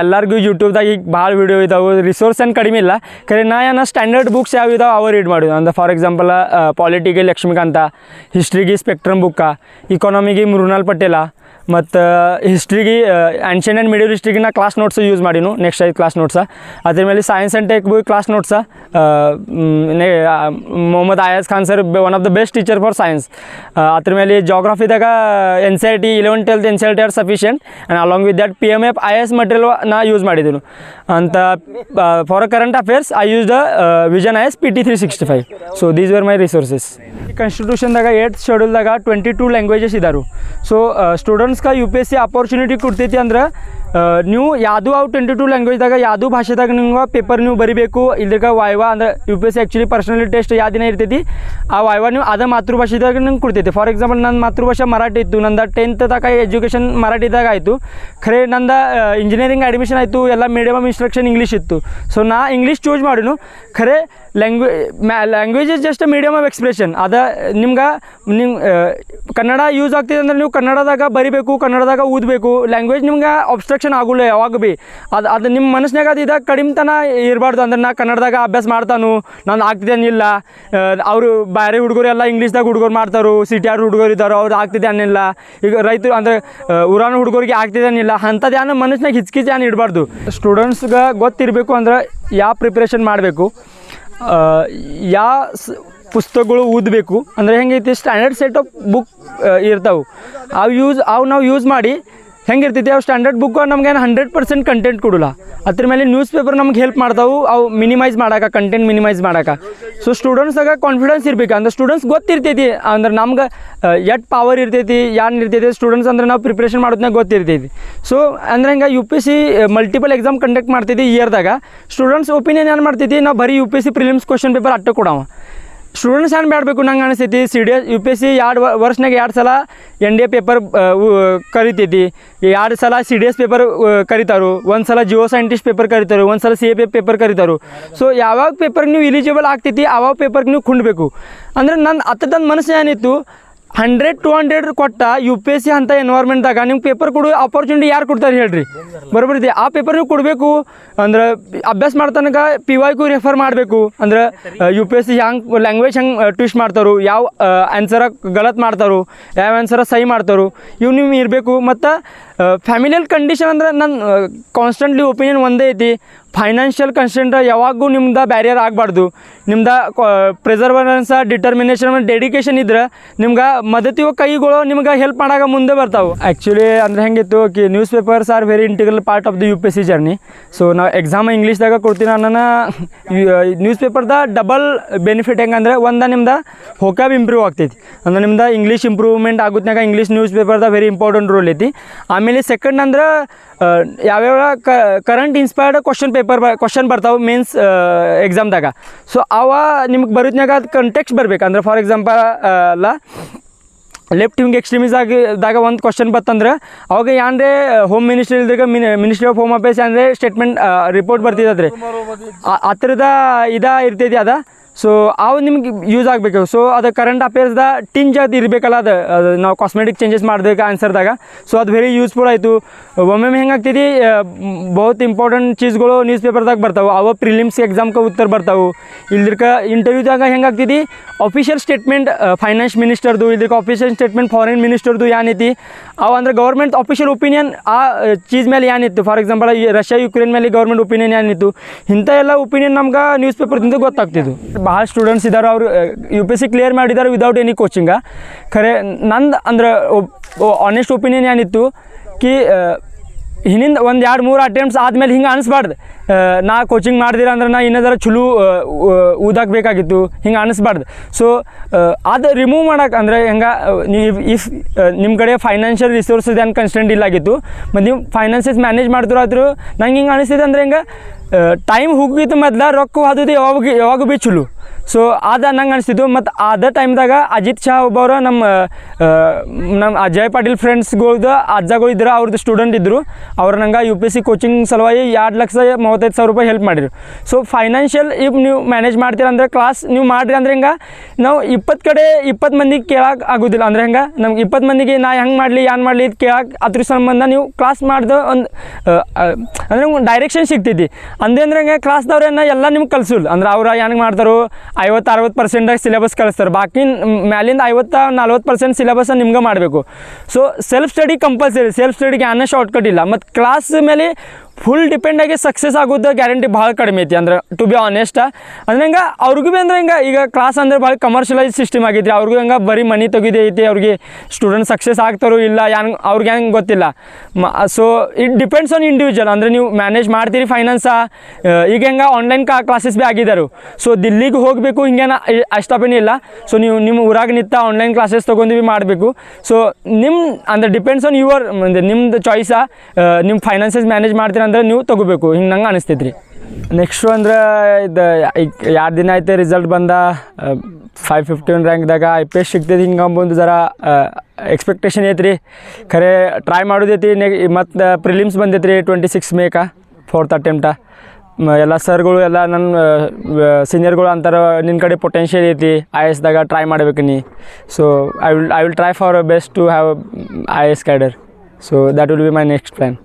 ಎಲ್ಲರಿಗೂ ಯೂಟ್ಯೂಬ್ದಾಗ ಈಗ ಭಾಳ ವೀಡಿಯೋ ಇದಾವೆ. ರಿಸೋರ್ಸ್ ಏನು ಕಡಿಮೆ ಇಲ್ಲ. ಖರೆ ನಾ ಏನೋ ಸ್ಟ್ಯಾಂಡರ್ಡ್ ಬುಕ್ಸ್ ಯಾವ ಇದಾವೆ ಅವ ರೀಡ್ ಮಾಡಿದ್ವಿ ಅಂದ್ರೆ ಫಾರ್ ಎಕ್ಸಾಂಪಲ್ ಪಾಲಿಟಿಗೆ ಲಕ್ಷ್ಮೀಕಾಂತ ಹಿಸ್ಟ್ರಿಗೆ ಸ್ಪೆಕ್ಟ್ರಮ್ ಬುಕ್ಕ ಇಕಾನಮಿಗೆ ಮೃಣಾಲ್ ಪಟೇಲ ಮತ್ತು ಹಿಸ್ಟ್ರಿಗೆ ಆ್ಯನ್ಷಿಯನ್ ಆ್ಯಂಡ್ ಮಿಡಿಯಲ್ ಹಿಸ್ಟ್ರಿಗೆ ನಾ ಕ್ಲಾಸ್ ನೋಟ್ಸ್ ಯೂಸ್ ಮಾಡೀನು ನೆಕ್ಸ್ಟ್ ಐದು ಕ್ಲಾಸ್ ನೋಟ್ಸ ಅದ್ರ ಮೇಲೆ science and tech book class notes Mohammed Ayaz Khan sir one of the best teacher for science ಅದ್ರ ಮೇಲೆ ಜಾಗ್ರಫಿದಾಗ N C R T eleven twelfth N C R T are sufficient and along with that P M F I S material ನಾ use ಮಾಡಿದ್ದೀನಿ ಅಂತ for current affairs I use the vision I S P T three sixty five so these were my resources ಕಾನ್ಸ್ಟಿಟ್ಯೂಷನ್ದಾಗ eight ಶೆಡ್ಯೂಲ್ದಾಗ twenty two languages ಇದಾರು. So ಸ್ಟೂಡೆಂಟ್ಸ್ಗೆ U P S C opportunity ಕೊಡ್ತೈತಿ ಅಂದ್ರೆ ನೀವು ಯಾವುದು ಅವು ಟ್ವೆಂಟಿ ಟು ಲ್ಯಾಂಗ್ವೇಜ್ದಾಗ ಯಾವುದು ಭಾಷೆದಾಗ ನಿಮ್ಗೆ ಪೇಪರ್ ನೀವು ಬರಿಬೇಕು. ಇಲ್ದಾಗ ವಾಯ್ವಾ ಅಂದ್ರೆ U P S C actually personally test ಯಾವ ದಿನ ಇರ್ತೈತಿ, ಆ ವಾಯ್ವಾ ನೀವು ಅದೇ ಮಾತೃಭಾಷೆದಾಗ ನಿಮ್ಗೆ ಕೊಡ್ತೈತಿ. ಫಾರ್ ಎಕ್ಸಾಂಪಲ್ ನನ್ನ ಮಾತೃಭಾಷೆ ಮರಾಠಿ ಇತ್ತು, ನಂದು ಟೆಂತ್ ತನಕ ಎಜುಕೇಷನ್ ಮರಾಠಿದಾಗ ಆಯಿತು. ಖರೆ, ನಂದು ಇಂಜಿನಿಯರಿಂಗ್ ಅಡ್ಮಿಷನ್ ಆಯಿತು, ಎಲ್ಲ ಮೀಡಿಯಮ್ ಆಫ್ ಇನ್ಸ್ಟ್ರಕ್ಷನ್ ಇಂಗ್ಲೀಷ್ ಇತ್ತು. ಸೊ ನಾ ಇಂಗ್ಲೀಷ್ ಚೂಸ್ ಮಾಡಿನು. ಖರೆ language language is just medium of expression ಅದ, ನಿಮ್ಗೆ ನಿಮ್ಮ ಕನ್ನಡ ಯೂಸ್ ಆಗ್ತಿದೆ ಅಂದ್ರೆ ನೀವು ಕನ್ನಡದಾಗ ಬರಿಬೇಕು. ಕನ್ನಡದಾಗ ಓದಬೇಕು ಲ್ಯಾಂಗ್ವೇಜ್ ನಿಮ್ಗೆ ಅಬ್ಸ್ಟ್ರಕ್ಷನ್ ಆಗುಲ್ಲ ಯಾವಾಗ ಭೀ ಅದು ಅದು ನಿಮ್ಮ ಮನಸ್ಸಿನಾಗ ಅದು ಇದಾಗ ಕಡಿಮೆತನ ಇರಬಾರ್ದು ಅಂದ್ರೆ ನಾ ಕನ್ನಡದಾಗ ಅಭ್ಯಾಸ ಮಾಡ್ತಾನು, ನಾನು ಆಗ್ತಿದ್ದೇನಿಲ್ಲ ಅವರು ಬೇರೆ ಹುಡುಗರು ಎಲ್ಲ ಇಂಗ್ಲೀಷ್ದಾಗ ಹುಡುಗರು ಮಾಡ್ತಾರೋ ಸಿಟಿ ಆರ್ ಹುಡುಗರು ಇದ್ದಾರೋ ಅವ್ರು ಆಗ್ತಿದೆ ಅನ್ನಿಲ್ಲ ಈಗ ರೈತರು ಅಂದರೆ ಊರಾನ ಹುಡುಗರಿಗೆ ಆಗ್ತಿದೆ ಅನ್ನಿಲ್ಲ ಅಂಥದ್ದು ಏನೋ ಮನಸ್ಸಿನಾಗ ಹಿಚ್ಕಿಚ್ ಏನು ಇಡಬಾರ್ದು ಸ್ಟೂಡೆಂಟ್ಸ್ಗೆ ಗೊತ್ತಿರಬೇಕು ಅಂದ್ರೆ ಯಾವ ಪ್ರಿಪ್ರೇಷನ್ ಮಾಡಬೇಕು ಸ್ ಪುಸ್ತಕಗಳು ಓದಬೇಕು. ಅಂದರೆ ಹೆಂಗೈತಿ ಸ್ಟ್ಯಾಂಡರ್ಡ್ ಸೆಟ್ ಆಫ್ ಬುಕ್ ಇರ್ತಾವೆ. ಅವು ಯೂಸ್ ಅವು ನಾವು ಯೂಸ್ ಮಾಡಿ ಹೆಂಗಿರ್ತೈತಿ, ಅವು ಸ್ಟ್ಯಾಂಡರ್ಡ್ ಬುಕ್ ನಮ್ಗೇನು ಹಂಡ್ರೆಡ್ ಪರ್ಸೆಂಟ್ ಕಂಟೆಂಟ್ ಕೊಡಲ್ಲ. ಅದ್ರ ಮೇಲೆ ನ್ಯೂಸ್ ಪೇಪರ್ ನಮ್ಗೆ ಹೆಲ್ಪ್ ಮಾಡ್ತಾವೆ, ಅವು ಮಿನಿಮೈಸ್ ಮಾಡಕ್ಕೆ ಕಂಟೆಂಟ್ ಮಿನಿಮೈಸ್ ಮಾಡಕ್ಕೆ ಸೊ ಸ್ಟೂಡೆಂಟ್ಸಾಗ ಕಾನ್ಫಿಡೆನ್ಸ್ ಇರ್ಬೇಕು. ಅಂದ್ರೆ ಸ್ಟೂಡೆಂಟ್ಸ್ ಗೊತ್ತಿರ್ತೈತಿ, ಅಂದ್ರೆ ನಮ್ಗೆ ಎಟ್ ಪವರ್ ಇರ್ತೈತಿ ಏನು ಇರ್ತೈತಿ ಸ್ಟೂಡೆಂಟ್ಸ್ ಅಂದ್ರೆ ನಾವು ಪ್ರಿಪ್ರೇಷನ್ ಮಾಡೋದನ್ನ ಗೊತ್ತಿರ್ತೈತಿ. ಸೊ ಅಂದ್ರೆ ಹಿಂಗೆ U P C multiple exam conduct ಮಾಡ್ತೈತಿ ಇಯರ್ದಾಗ ಸ್ಟೂಡೆಂಟ್ಸ್ ಒಪಿನಿಯನ್ ಏನು ಮಾಡ್ತೈತಿ, ನಾವು ಬರೀ U P C prelims question paper ಅಟ್ಟ ಕೊಡವ. ಸ್ಟೂಡೆಂಟ್ಸ್ ಏನು ಮಾಡಬೇಕು ನಂಗೆ ಅನಿಸ್ತೈತಿ C D S U P S C ಎರಡು ವರ್ಷನಾಗ ಎರಡು ಸಲ ಎನ್ ಡಿ ಎ ಪೇಪರ್ ಕರಿತೈತಿ. ಎರಡು ಸಲ ಸಿ ಡಿ ಎಸ್ ಪೇಪರ್ ಕರಿತಾರು. ಒಂದು ಸಲ ಜಿಯೋ ಸೈಂಟಿಸ್ಟ್ ಪೇಪರ್ ಕರಿತಾರೆ. ಒಂದು ಸಲ ಸಿ ಎ ಪಿ ಪೇಪರ್ ಕರಿತಾರು. ಸೊ ಯಾವಾಗ ಪೇಪರ್ಗೆ ನೀವು ಇಲಿಜಿಬಲ್ ಆಗ್ತೈತಿ ಆವಾಗ ಪೇಪರ್ಗೆ ನೀವು ಕುಂಡ್ಬೇಕು ಅಂದ್ರೆ ನನ್ನ ಅತ್ತದ ಮನಸ್ಸು ಏನಿತ್ತು ಹಂಡ್ರೆಡ್ ಟು ಹಂಡ್ರೆಡ್ ಕೊಟ್ಟ ಯು ಪಿ ಎಸ್ ಸಿ ಅಂತ ಎನ್ವೈರ್ಮೆಂಟ್ದಾಗ ನಿಮ್ಗೆ ಪೇಪರ್ ಕೊಡೋ ಅಪರ್ಚುನಿಟಿ ಯಾರು ಕೊಡ್ತಾರೆ ಹೇಳ್ರಿ? ಬರೋಬ್ಬರಿ ಇದೆ. ಆ ಪೇಪರ್ ನೀವು ಕೊಡಬೇಕು, ಅಂದ್ರೆ ಅಭ್ಯಾಸ ಮಾಡ್ತನಕ ಪಿ ವೈಗೂ ರೆಫರ್ ಮಾಡಬೇಕು. ಅಂದ್ರೆ ಯು ಪಿ ಎಸ್ ಸಿ ಹ್ಯಾಂಗ್ ಲ್ಯಾಂಗ್ವೇಜ್ ಹೆಂಗೆ ಟ್ವಿಸ್ಟ್ ಮಾಡ್ತಾರೋ, ಯಾವ ಆನ್ಸರ ಗಲತ್ ಮಾಡ್ತಾರೋ, ಯಾವ ಆನ್ಸರ ಸಹಿ ಮಾಡ್ತಾರೋ ಇವು ನೀವು ಇರಬೇಕು. ಮತ್ತು ಫ್ಯಾಮಿಲಿಯಲ್ ಕಂಡೀಷನ್ ಅಂದ್ರೆ ನನ್ನ ಕಾನ್ಸ್ಟೆಂಟ್ಲಿ ಒಪಿನಿಯನ್ ಒಂದೇ ಐತಿ. ಫೈನಾನ್ಷಿಯಲ್ ಕನ್ಸ್ಟೆಂಟ್ ಯಾವಾಗೂ ನಿಮ್ದು ಬ್ಯಾರಿಯರ್ ಆಗಬಾರ್ದು. ನಿಮ್ದು ಪ್ರಿಸರ್ವರೆನ್ಸ ಡಿಟರ್ಮಿನೇಷನ್ ಡೆಡಿಕೇಶನ್ ಇದ್ರೆ ನಿಮ್ಗೆ ಮದತಿವ ಕೈಗಳು ನಿಮ್ಗೆ ಹೆಲ್ಪ್ ಮಾಡಾಗ ಮುಂದೆ ಬರ್ತಾವೆ. ಆ್ಯಕ್ಚುಲಿ ಅಂದ್ರೆ ಹೆಂಗಿತ್ತು ಕಿ newspapers are very integral part of the U P C journey so ನಾವು ಎಕ್ಸಾಮ್ ಇಂಗ್ಲೀಷ್ದಾಗ ಕೊಡ್ತೀನಿ ನನ್ನ ನ್ಯೂಸ್ ಪೇಪರ್ದ ಡಬಲ್ ಬೆನಿಫಿಟ್ ಹೆಂಗಂದ್ರೆ ಒಂದು ನಿಮ್ದು ಹೋಕಾಬ್ ಇಂಪ್ರೂವ್ ಆಗ್ತೈತಿ. ಅಂದ್ರೆ ನಿಮ್ದು ಇಂಗ್ಲೀಷ್ ಇಂಪ್ರೂವ್ಮೆಂಟ್ ಆಗುತ್ತಾಗ ಇಂಗ್ಲೀಷ್ ನ್ಯೂಸ್ ಪೇಪರ್ದ ವೆರಿ ಇಂಪಾರ್ಟೆಂಟ್ ರೋಲ್ ಐತಿ. ಆಮೇಲೆ ಸೆಕೆಂಡ್ ಅಂದ್ರೆ ಯಾವ ಯಾವ್ಯಾವ ಕರೆಂಟ್ ಇನ್ಸ್ಪೈರ್ಡ್ ಕ್ವಶನ್ ಪೇಪರ್ ಬ ಕ್ವಶನ್ ಬರ್ತಾವೆ ಮೀನ್ಸ್ ಎಕ್ಸಾಮ್ದಾಗ ಸೊ ಅವ ನಿಮ್ಗೆ ಬರೋದ್ನಾಗ ಅದು ಕಂಟೆಕ್ಸ್ಟ್ ಬರ್ಬೇಕು. ಅಂದ್ರೆ ಫಾರ್ ಎಕ್ಸಾಂಪಲ್ ಅಲ್ಲ ಲೆಫ್ಟ್ ವಿಂಗ್ ಎಕ್ಸ್ಟ್ರೀಮಿಸ್ ದಾಗ ಒಂದು ಕ್ವಶನ್ ಬತ್ತಂದ್ರೆ ಅವಾಗ ಯಾಂದ್ರೆ ಹೋಮ್ ಮಿನಿಸ್ಟ್ರಿ ಇಲ್ದಾಗ ಮಿನಿಸ್ಟ್ರಿ ಆಫ್ ಹೋಮ್ ಅಫೇರ್ಸ್ ಅಂದರೆ ಸ್ಟೇಟ್ಮೆಂಟ್ ರಿಪೋರ್ಟ್ ಬರ್ತಿದ್ದದ್ರಿ ಆ ಥರದ ಇದ ಇರ್ತೈತಿ ಅದ? ಸೊ ಅವು ನಿಮ್ಗೆ ಯೂಸ್ ಆಗಬೇಕು. ಸೊ ಅದು ಕರೆಂಟ್ ಅಫೇರ್ಸ್ದ ಟಿಂಜ್ ಅದು ಇರಬೇಕಲ್ಲ, ಅದು ಅದು ನಾವು ಕಾಸ್ಮೆಟಿಕ್ ಚೇಂಜಸ್ ಮಾಡ್ಬೇಕು ಆನ್ಸರ್ದಾಗ ಸೊ ಅದು ವೆರಿ ಯೂಸ್ಫುಲ್ ಆಯಿತು. ಒಮ್ಮೊಮ್ಮೆ ಹೆಂಗಾಗ್ತೈತಿ ಬಹುತ್ ಇಂಪಾರ್ಟೆಂಟ್ ಚೀಸ್ಗಳು ನ್ಯೂಸ್ ಪೇಪರ್ದಾಗ ಬರ್ತಾವೆ. ಅವ ಪ್ರಿಲಿಮ್ಸ್ ಎಕ್ಸಾಮ್ಗೆ ಉತ್ತರ ಬರ್ತಾವೆ. ಇಲ್ದಿರ್ಕ ಇಂಟರ್ವ್ಯೂದಾಗ ಹೆಂಗಾಗ್ತೈತಿ ಅಫಿಷಿಯಲ್ ಸ್ಟೇಟ್ಮೆಂಟ್ ಫೈನಾನ್ಸ್ ಮಿನಿಸ್ಟರ್ದು ಇಲ್ದಿರ್ಕ ಅಫಿಷಿಯಲ್ ಸ್ಟೇಟ್ಮೆಂಟ್ ಫಾರಿನ್ ಮಿನಿಸ್ಟರ್ದು ಏನೈತಿ ಅವು ಅಂದ್ರೆ ಗೌರ್ಮೆಂಟ್ ಅಫಿಷಿಯಲ್ ಒಪಿನಿಯನ್ ಆ ಚೀಸ್ ಮೇಲೆ ಏನಿತ್ತು ಫಾರ್ ಎಕ್ಸಾಂಪಲ್ ರಷ್ಯಾ ಯುಕ್ರೇನ್ ಮೇಲೆ ಗೌರ್ಮೆಂಟ್ ಒಪಿನಿಯನ್ ಏನಿತ್ತು ಇಂಥ ಎಲ್ಲ ಒಪಿನಿಯನ್ ನಮ್ಗೆ ನ್ಯೂಸ್ ಪೇಪರ್ದಿಂದ ಗೊತ್ತಾಗ್ತಿದ್ದು. ಭಾಳ ಸ್ಟೂಡೆಂಟ್ಸ್ ಇದ್ದಾರೆ ಅವರು ಯು ಪಿ ಸಿ ಕ್ಲಿಯರ್ ಮಾಡಿದ್ದಾರೆ ವಿದೌಟ್ ಎನಿ ಕೋಚಿಂಗ ಖರೆ, ನಂದು ಅಂದ್ರೆ ಆನೆಸ್ಟ್ ಒಪಿನಿಯನ್ ಏನಿತ್ತು ಕಿ ಹಿಂದಿಂದ ಒಂದು ಎರಡು ಮೂರು ಅಟೆಂಪ್ಟ್ಸ್ ಆದಮೇಲೆ ಹಿಂಗೆ ಅನಿಸ್ಬಾರ್ದು. ನಾ ಕೋಚಿಂಗ್ ಮಾಡ್ದಿರ ಅಂದ್ರೆ ನಾ ಇನ್ನದರ ಚಲೋ ಊದಾಕ್ ಬೇಕಾಗಿತ್ತು, ಹಿಂಗೆ ಅನಿಸ್ಬಾರ್ದು. ಸೊ ಅದು ರಿಮೂವ್ ಮಾಡಕ್ಕೆ ಅಂದರೆ ಹೆಂಗೆ ನೀವು ಇಫ್ ನಿಮ್ಮ ಕಡೆ ಫೈನಾನ್ಷಿಯಲ್ ರಿಸೋರ್ಸಸ್ ಏನು ಕನ್ಸ್ಟೆಂಟ್ ಇಲ್ಲಾಗಿತ್ತು ಮತ್ತು ನೀವು ಫೈನಾನ್ಸಸ್ ಮ್ಯಾನೇಜ್ ಮಾಡಿದ್ರಾದ್ರೂ ನಂಗೆ ಹಿಂಗೆ ಅನಿಸ್ತಿದೆ ಅಂದ್ರೆ ಹೆಂಗೆ ಟೈಮ್ ಹೋಗಿತ್ತು ಮೊದ್ಲ ರೊಕ್ಕ ಅದು ಯಾವಾಗ ಯಾವಾಗ ಭೀ ಚಲೋ. ಸೊ ಅದ ನಂಗೆ ಅನಿಸ್ತಿತ್ತು ಮತ್ತು ಅದ ಟೈಮ್ದಾಗ ಅಜಿತ್ ಶಾ ಒಬ್ಬರು ನಮ್ಮ ನಮ್ಮ ಅಜಯ್ ಪಾಟೀಲ್ ಫ್ರೆಂಡ್ಸ್ಗಳ್ದು ಅಜ್ಜಗಳು ಇದ್ರು ಅವ್ರದ್ದು ಸ್ಟೂಡೆಂಟ್ ಇದ್ದರು ಅವ್ರು ನಂಗೆ U P S C coaching ಸಲುವಾಗಿ ಎರಡು ಲಕ್ಷ ಮೂವತ್ತೈದು ಸಾವಿರ ರೂಪಾಯಿ ಹೆಲ್ಪ್ ಮಾಡಿದ್ರು. ಸೊ ಫೈನಾನ್ಷಿಯಲ್ ಇಫ್ ನೀವು ಮ್ಯಾನೇಜ್ ಮಾಡ್ತೀರ ಮಾಡ್ತೀರಂದ್ರೆ ಕ್ಲಾಸ್ ನೀವು ಮಾಡಿರಿ ಅಂದ್ರೆ ಹೆಂಗೆ, ನಾವು ಇಪ್ಪತ್ತು ಕಡೆ ಇಪ್ಪತ್ತು ಮಂದಿಗೆ ಕೇಳಕ್ಕೆ ಆಗೋದಿಲ್ಲ. ಅಂದ್ರೆ ಹೆಂಗೆ, ನಮ್ಗೆ ಇಪ್ಪತ್ತು ಮಂದಿಗೆ ನಾ ಹೆಂಗೆ ಮಾಡಲಿ ಏನು ಮಾಡಲಿ ಇದು ಕೇಳಕ್ಕೆ ಅದ್ರ ಸಂಬಂಧ ನೀವು ಕ್ಲಾಸ್ ಮಾಡ್ದು ಒಂದು ಅಂದರೆ ಡೈರೆಕ್ಷನ್ ಸಿಗ್ತೈತಿ ಅಂದೇ ಅಂದ್ರೆ ಹೆಂಗೆ ಕ್ಲಾಸ್ದವ್ರೇನ ಎಲ್ಲ ನಿಮ್ಗೆ ಕಲಿಸಿಲ್ಲ ಅಂದ್ರೆ ಅವ್ರು ಹೆಂಗೆ ಮಾಡ್ತಾರೋ ಐವತ್ತು ಅರವತ್ತು ಪರ್ಸೆಂಟ್ ಸಿಲೆಬಸ್ ಕಳಿಸ್ತಾರೆ ಬಾಕಿ ಮ್ಯಾಲಿಂದ ಐವತ್ತು ನಲ್ವತ್ತು ಪರ್ಸೆಂಟ್ ಸಿಲೆಬಸ್ ನಿಮ್ಗೆ ಮಾಡಬೇಕು. So self study compulsory self ಸ್ಟಡಿಗೆ ಅನ್ನೋ ಶಾರ್ಟ್ಕಟ್ ಇಲ್ಲ. ಮತ್ತು ಕ್ಲಾಸ್ ಮೇಲೆ ಫುಲ್ ಡಿಪೆಂಡ್ ಆಗಿ ಸಕ್ಸಸ್ ಆಗೋದು ಗ್ಯಾರಂಟಿ ಭಾಳ ಕಡಿಮೆ ಐತಿ ಅಂದ್ರೆ ಟು ಬಿ ಆನೆಸ್ಟ್ ಅಂದ್ರೆ ಹಂಗೆ, ಅವ್ರಿಗೂ ಭೀ ಅಂದ್ರೆ ಹಿಂಗೆ, ಈಗ ಕ್ಲಾಸ್ ಅಂದ್ರೆ ಭಾಳ ಕಮರ್ಷಿಯಲೈಸ್ ಸಿಸ್ಟಮ್ ಆಗೈತಿ ಅವ್ರಿಗೂ ಹಂಗೆ ಬರೀ ಮನಿ ತೆಗಿದೆ ಐತಿ, ಅವ್ರಿಗೆ ಸ್ಟೂಡೆಂಟ್ ಸಕ್ಸಸ್ ಆಗ್ತಾರೋ ಇಲ್ಲ, ಯಾನ್, ಅವ್ರಿಗೆ ಹೆಂಗೆ ಗೊತ್ತಿಲ್ಲ. ಮ so it depends on individual ಅಂದರೆ ನೀವು ಮ್ಯಾನೇಜ್ ಮಾಡ್ತೀರಿ ಫೈನಾನ್ಸ ಈಗ ಹೆಂಗೆ ಆನ್ಲೈನ್ ಕಾ ಕ್ಲಾಸಸ್ ಭೀ ಆಗಿದ್ದಾರೆ ಸೊ ದಿಲ್ಲಿಗೆ ಹೋಗಬೇಕು ಹಿಂಗೇನ ಇಲ್ಲ. ಸೊ ನೀವು, ನಿಮ್ಮ ಊರಾಗ ನಿಂತ ಆನ್ಲೈನ್ ಕ್ಲಾಸಸ್ ತೊಗೊಂಡು ಭೀ ಮಾಡಬೇಕು. ಸೊ ನಿಮ್ಮ ಅಂದರೆ ಡಿಪೆಂಡ್ಸ್ ಆನ್ ಯುವರ್ ನಿಮ್ದು ಚಾಯ್ಸಾ ನಿಮ್ಮ ಫೈನಾನ್ಸಸ್ ಮ್ಯಾನೇಜ್ ಮಾಡ್ತೀರ ಅಂದ್ರೆ ನೀವು ತೊಗೋಬೇಕು. ಹಿಂಗೆ ನಂಗೆ ಅನಿಸ್ತೈತೆ ರೀ ನೆಕ್ಸ್ಟು ಅಂದ್ರೆ ಇದು ಎರಡು ದಿನ ಐತೆ ರಿಸಲ್ಟ್ ಬಂದ ಫೈವ್ ಫಿಫ್ಟೀನ್ ರ್ಯಾಂಕ್ದಾಗ ಐ ಪಿ ಎಸ್ ಸಿಗ್ತೈತಿ ಹಿಂಗೆ ಅಂಬೊಂದು ಜರ ಎಕ್ಸ್ಪೆಕ್ಟೇಷನ್ ಐತ್ರಿ. ಖರೆ ಟ್ರೈ ಮಾಡೋದೈತಿ, ನೆ, ಮತ್ತು ಪ್ರಿಲಿಮ್ಸ್ ಬಂದೈತಿ ರೀ ಟ್ವೆಂಟಿ ಸಿಕ್ಸ್ ಮೇಕ ಫೋರ್ತ್ ಅಟೆಂಪ್ಟ ಎಲ್ಲ ಸರ್ಗಳು ಎಲ್ಲ ನನ್ನ ಸೀನಿಯರ್ಗಳು ಅಂತಾರೆ ನಿನ್ನ ಕಡೆ ಪೊಟೆನ್ಷಿಯಲ್ ಐತಿ ಐ ಎಸ್ದಾಗ ಟ್ರೈ ಮಾಡ್ಬೇಕು ನೀ. So I will I will try for best to have I S cadre so that will be my next plan